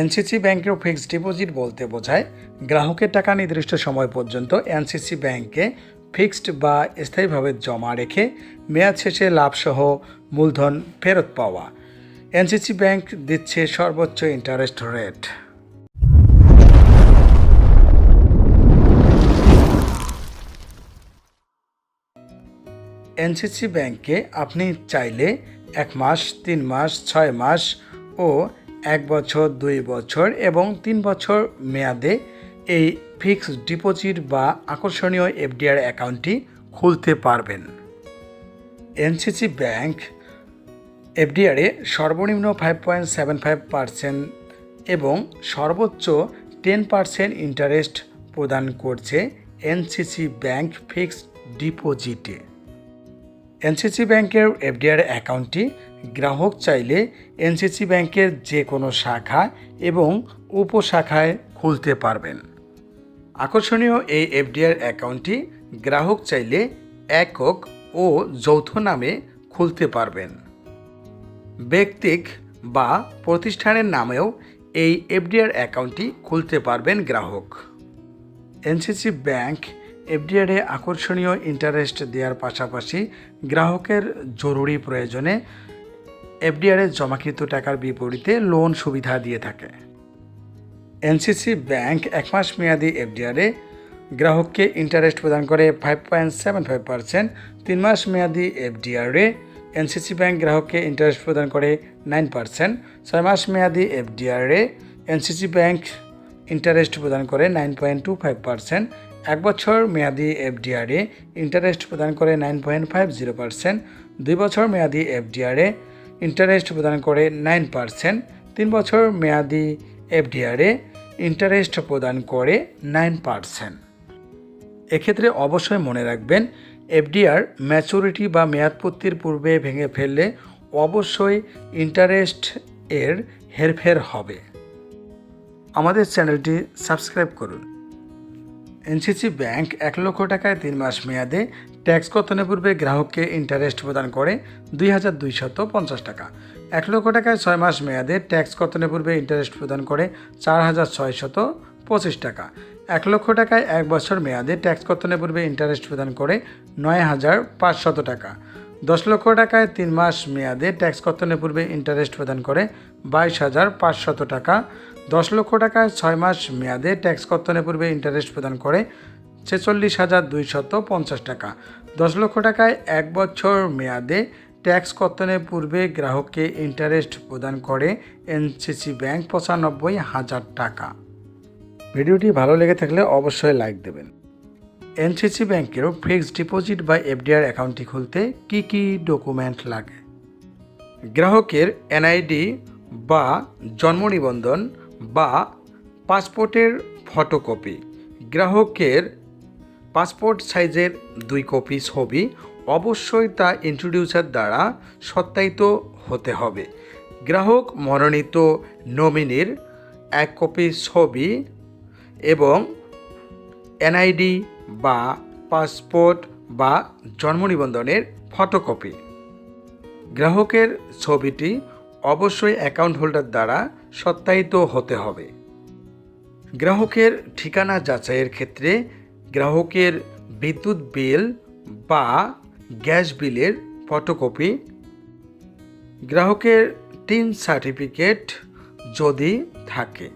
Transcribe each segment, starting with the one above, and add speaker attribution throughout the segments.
Speaker 1: NCC ব্যাংকের fixed deposit বলতে বোঝায়, গ্রাহকের টাকা নির্দিষ্ট সময় পর্যন্ত এনসিসি ব্যাংকে ফিক্সড বা স্থায়ীভাবে জমা রেখে মেয়াদ শেষে লাভসহ মূলধন ফেরত পাওয়া। এনসিসি ব্যাংক দিচ্ছে সর্বোচ্চ ইন্টারেস্ট রেট। এনসিসি ব্যাংকে আপনি চাইলে এক মাস, তিন মাস, ছয় মাস ও এক বছর, দুই বছর এবং তিন বছর মেয়াদে এই ফিক্সড ডিপোজিট বা আকর্ষণীয় এফডিআর অ্যাকাউন্টটি খুলতে পারবেন। এনসিসি ব্যাংক এফডিআরে সর্বনিম্ন five point seven five percent এবং সর্বোচ্চ টেন পার্সেন্ট ইন্টারেস্ট প্রদান করছে এনসিসি ব্যাংক ফিক্সড ডিপোজিটে। এনসিসি ব্যাংকের এফডিআর অ্যাকাউন্টটি গ্রাহক চাইলে এনসিসি ব্যাংকের যে কোনো শাখা এবং উপশাখায় খুলতে পারবেন। আকর্ষণীয় এই এফডিআর অ্যাকাউন্টটি গ্রাহক চাইলে একক ও যৌথ নামে খুলতে পারবেন। ব্যক্তিক বা প্রতিষ্ঠানের নামেও এই এফডিআর অ্যাকাউন্টটি খুলতে পারবেন গ্রাহক। এনসিসি ব্যাংক এফডিআরে আকর্ষণীয় ইন্টারেস্ট দেওয়ার পাশাপাশি গ্রাহকের জরুরি প্রয়োজনে এফডিআরে জমাকৃত টাকার বিপরীতে লোন সুবিধা দিয়ে থাকে। এনসিসি ব্যাংক এক মাস মেয়াদি এফডিআরে গ্রাহককে ইন্টারেস্ট প্রদান করে five point seven five percent তিন মাস মেয়াদি এফডিআরে এনসিসি ব্যাংক গ্রাহককে ইন্টারেস্ট প্রদান করে নাইন পার্সেন্ট ছয় মাস মেয়াদি এফডিআরে এনসিসি ব্যাংক ইন্টারেস্ট প্রদান করে nine point two five percent এক বছর মেয়াদি এফডিআরে ইন্টারেস্ট প্রদান করে nine point five zero percent দুই বছর মেয়াদি এফডিআরে ইন্টারেস্ট প্রদান করে নাইন পার্সেন্ট তিন বছর মেয়াদি এফডিআরে ইন্টারেস্ট প্রদান করে নাইন পার্সেন্ট এক্ষেত্রে অবশ্যই মনে রাখবেন, এফডিআর ম্যাচুরিটি বা মেয়াদপূর্তির পূর্বে ভেঙে ফেললে অবশ্যই ইন্টারেস্ট এর হেরফের হবে। আমাদের চ্যানেলটি সাবস্ক্রাইব করুন। এনসিসি ব্যাংক এক লক্ষ টাকায় তিন মাস মেয়াদে ট্যাক্স কর্তনের পূর্বে গ্রাহককে ইন্টারেস্ট প্রদান করে? দুই হাজার দুইশত পঞ্চাশ টাকা। এক লক্ষ টাকায় ছয় মাস মেয়াদে ট্যাক্স কর্তনের পূর্বে ইন্টারেস্ট প্রদান করে? চার হাজার ছয়শত পঁচিশ টাকা। এক লক্ষ টাকায় এক বছর মেয়াদে ট্যাক্স কর্তনের পূর্বে ইন্টারেস্ট প্রদান করে? নয় হাজার পাঁচশত টাকা। দশ লক্ষ টাকায় তিন মাস মেয়াদে ট্যাক্স কর্তনের পূর্বে ইন্টারেস্ট প্রদান করে? বাইশ হাজার পাঁচশত টাকা। দশ লক্ষ টাকায় ছয় মাস মেয়াদে ট্যাক্স কর্তনের পূর্বে ইন্টারেস্ট প্রদান করে ছেচল্লিশ হাজার দুইশত পঞ্চাশ টাকা। দশ লক্ষ টাকায় এক বছর মেয়াদে ট্যাক্স কর্তনের পূর্বে গ্রাহককে ইন্টারেস্ট প্রদান করে এনসিসি ব্যাংক পঁচানব্বই হাজার টাকা। ভিডিওটি ভালো লেগে থাকলে অবশ্যই লাইক দেবেন। এনসিসি ব্যাংকেরও ফিক্সড ডিপোজিট বা এফডিআর অ্যাকাউন্টটি খুলতে কি কি ডকুমেন্ট লাগে? গ্রাহকের এনআইডি বা জন্ম নিবন্ধন বা পাসপোর্টের ফটোকপি। গ্রাহকের পাসপোর্ট সাইজের দুই কপি ছবি অবশ্যই তা ইন্ট্রোডিউসার দ্বারা সত্যায়িত হতে হবে। গ্রাহক মনোনীত নমিনির এক কপি ছবি এবং এনআইডি বা পাসপোর্ট বা জন্ম নিবন্ধনের ফটোকপি। গ্রাহকের ছবিটি অবশ্যই অ্যাকাউন্ট হোল্ডার দ্বারা সত্যায়িত হতে হবে। গ্রাহকের ঠিকানা যাচাইয়ের ক্ষেত্রে গ্রাহকের বিদ্যুৎ বিল বা গ্যাস বিলের ফটোকপি গ্রাহকের টিন সার্টিফিকেট যদি থাকে।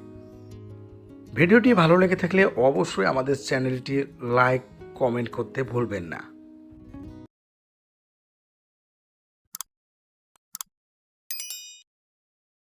Speaker 1: ভিডিওটি ভালো লেগে থাকলে অবশ্যই আমাদের চ্যানেলটি লাইক, কমেন্ট করতে ভুলবেন না।